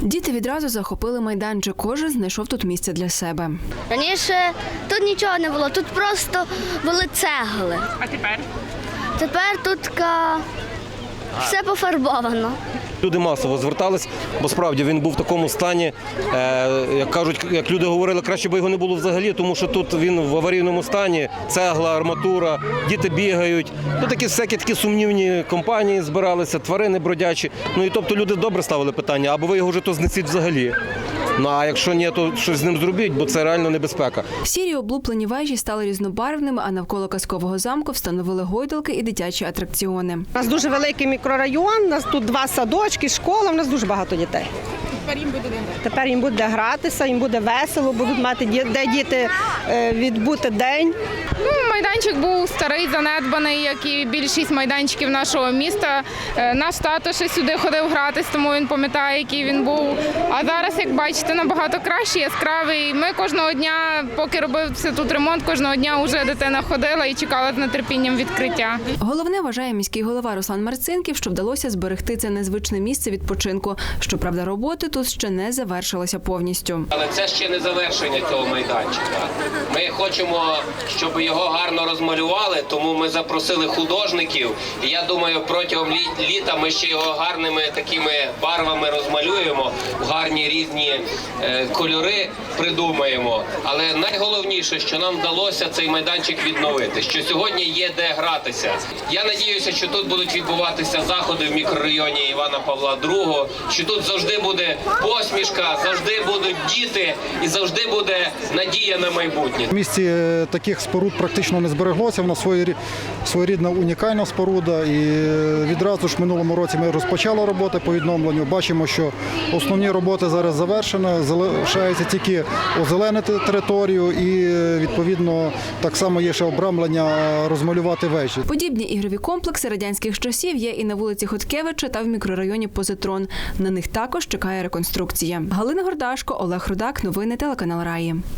Діти відразу захопили майданчик. Кожен знайшов тут місце для себе. Раніше тут нічого не було, тут просто були цегли. А тепер? Тепер тут все пофарбовано. Люди масово звертались, бо справді він був в такому стані, е, як кажуть, як люди говорили, краще би його не було взагалі, тому що тут він в аварійному стані, цегла, арматура, діти бігають. Ну такі всякі такі сумнівні компанії збиралися, тварини бродячі. Ну і тобто люди добре ставили питання, або ви його вже то знесіть взагалі. Ну а якщо ні, то щось з ним зробіть, бо це реально небезпека. Сірі облуплені вежі стали різнобарвними, а навколо казкового замку встановили гойдалки і дитячі атракціони. У нас дуже великий мікрорайон, у нас тут два садочки, школа, у нас дуже багато дітей. Тепер їм буде Тепер їм буде гратися, їм буде весело, будуть мати де діти е, відбути день. Ну, майданчик був старий, занедбаний, як і більшість майданчиків нашого міста. Е, Наш тато ще сюди ходив гратись, тому він пам'ятає, який він був. А зараз, як бачите, набагато кращий, яскравий. Ми кожного дня, поки робився тут ремонт, кожного дня вже дитина ходила і чекала з нетерпінням відкриття. Головне вважає міський голова Руслан Марцинків, що вдалося зберегти це незвичне місце відпочинку. Щоправда, роботи тут ще не завершилися повністю. Але це ще не завершення цього майданчика. Ми хочемо, щоб його гарно розмалювали, тому ми запросили художників. І я думаю, протягом лі- літа ми ще його гарними такими барвами розмалюємо, гарні різні е, кольори придумаємо. Але найголовніше, що нам вдалося цей майданчик відновити, що сьогодні є де гратися. Я надіюся, що тут будуть відбуватися заходи в мікрорайоні Івана Павла II, що тут завжди буде посмішка, завжди будуть діти і завжди буде надія на майбутнє. В місті е, таких споруд практично не збереглося. Вона своєрі- своєрідна унікальна споруда. І е, відразу ж в минулому році ми розпочали роботи по відновленню. Бачимо, що основні роботи зараз завершені. Залишається тільки озеленити територію і е, відповідно так само є ще обрамлення розмалювати вежі. Подібні ігрові комплекси радянських часів є і на вулиці Хоткевича та в мікрорайоні Позитрон. На них також чекає реконструкція. Галина Гордашко, Олег Рудак. Новини телеканал Раї.